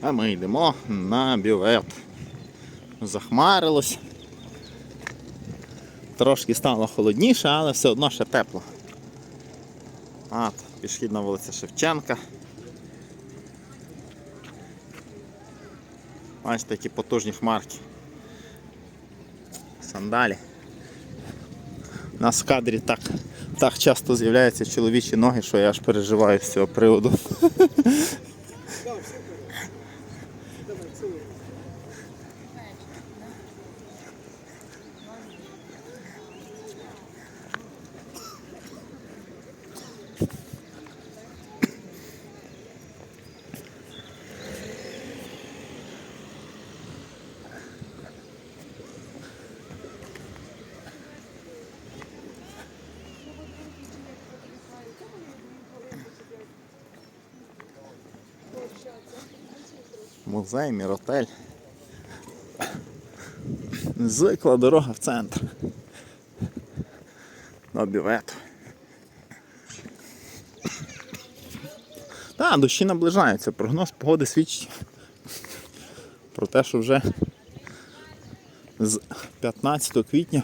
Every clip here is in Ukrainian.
А ми йдемо на бювет. Захмарилось. Трошки стало холодніше, але все одно ще тепло. От, пішохідна вулиця Шевченка. Бачите, які потужні хмарки. Сандалі. У нас в кадрі так, так часто з'являються чоловічі ноги, що я аж переживаю з цього приводу. 自。Музей, міротель. Звикла дорога в центр. До бювету. Так, дощі наближаються. Прогноз погоди свідчить про те, що вже з 15 квітня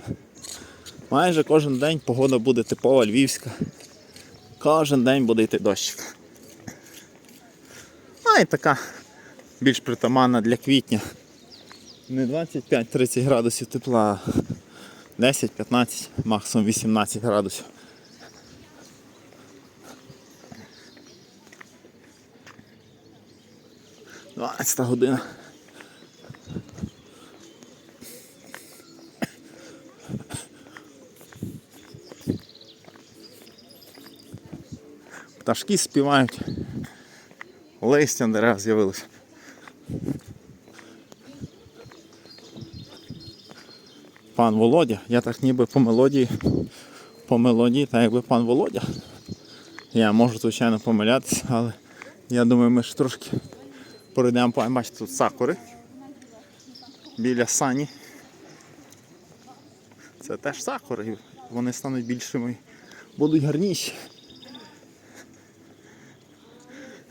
майже кожен день погода буде типова львівська. Кожен день буде йти дощик. А і така більш притаманна для квітня. Не 25-30 градусів тепла, а 10-15, максимум 18 градусів. Двадцята година. Пташки співають. Листя на деревах з'явилося. Пан Володя, я так ніби по мелодії, по мелодії, так якби пан Володя. Я можу, звичайно, помилятися, але я думаю, ми ж трошки пройдемо, бачите, тут сакури біля сані. Це теж сакури, вони стануть більшими, будуть гарніші.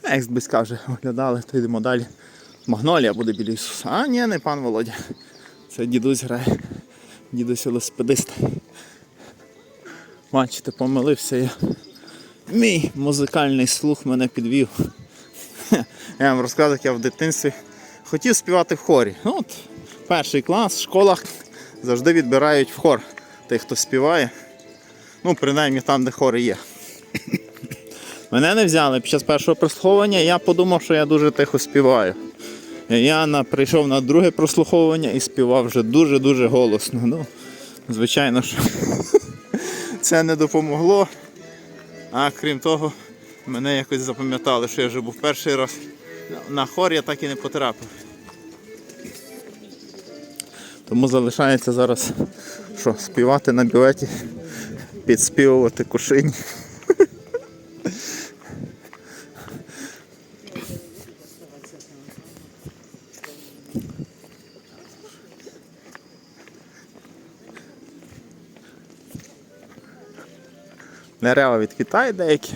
А як зблизька вже оглядали, то йдемо далі. Магнолія буде біля Ісуса. А ні, не пан Володя. Це дідусь грає. Дідусь велосипедист. Бачите, помилився я. Мій музикальний слух мене підвів. Я вам розказую, як я в дитинстві хотів співати в хорі. От, перший клас в школах завжди відбирають в хор тих, хто співає. Ну, принаймні там, де хори є. Мене не взяли під час першого прослуховування, я подумав, що я дуже тихо співаю. Я на, прийшов на друге прослуховування і співав вже дуже-дуже голосно. Ну, звичайно, що це не допомогло. А крім того, мене якось запам'ятали, що я вже був перший раз. На хор я так і не потрапив. Тому залишається зараз що, співати на бюветі, підспівувати кушині. Дерева відквітають деякі,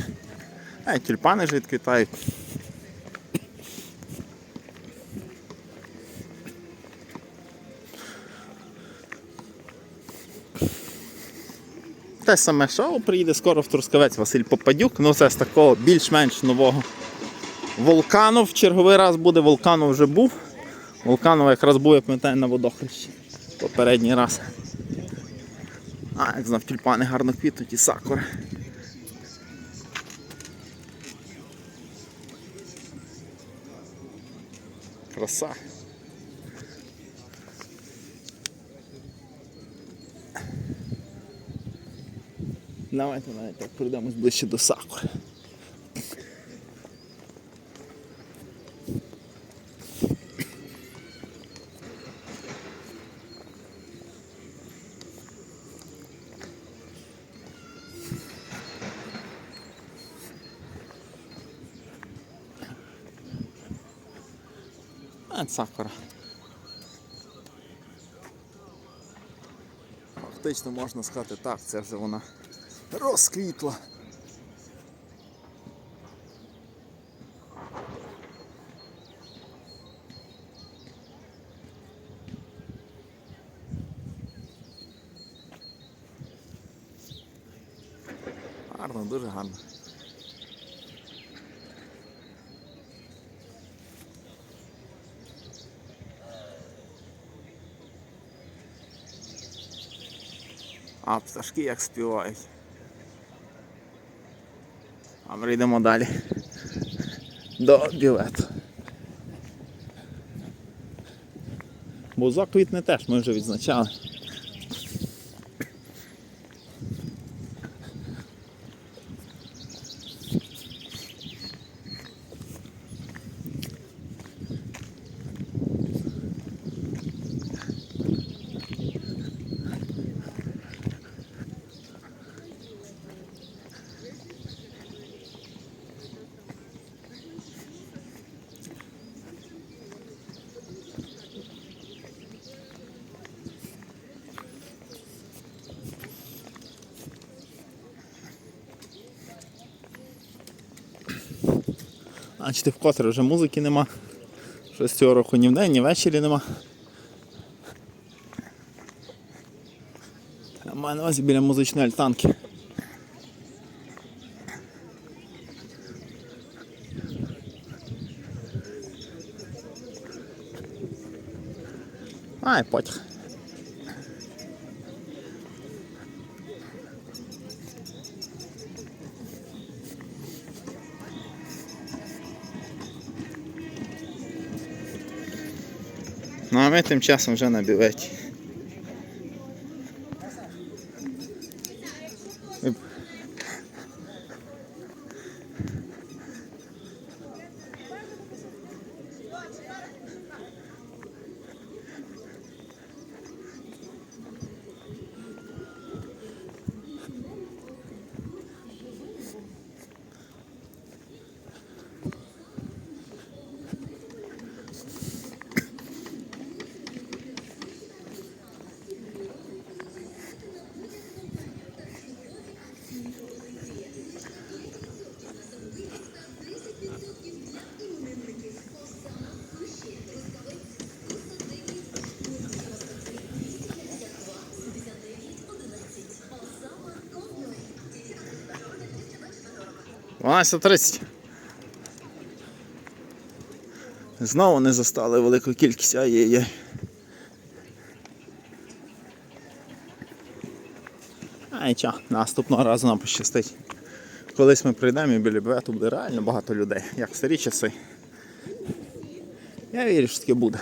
а тюльпани ж відквітають. Те саме шоу приїде скоро в Трускавець Василь Попадюк, ну це з такого більш-менш нового вулкану. В черговий раз буде, вулкану вже був. Вулканов якраз був, я пам'ятаю, на водохрещі. Попередній раз. А, як знав, тюльпани гарно квітнуть і сакури. Краса. Давайте навіть так прийдемось ближче до сакури. А, сакура. Фактично можна сказати, так, це вже вона розквітла. Гарно, дуже гарно. А пташки як співають. Ми йдемо далі. До білету. Бузок квітне теж ми вже відзначали. Бачите, вкотре вже музики нема. Щось цього року ні вдень, ні ввечері нема. А маю на увазі біля музичної альтанки. Ай, потяг. Ну а ми тим часом вже на білеті. 12.30. Знову не застали велику кількість, ай-яй-яй. Наступного разу нам пощастить. Колись ми прийдемо і біля бювету буде реально багато людей, як в старі часи. Я вірю, що таке буде.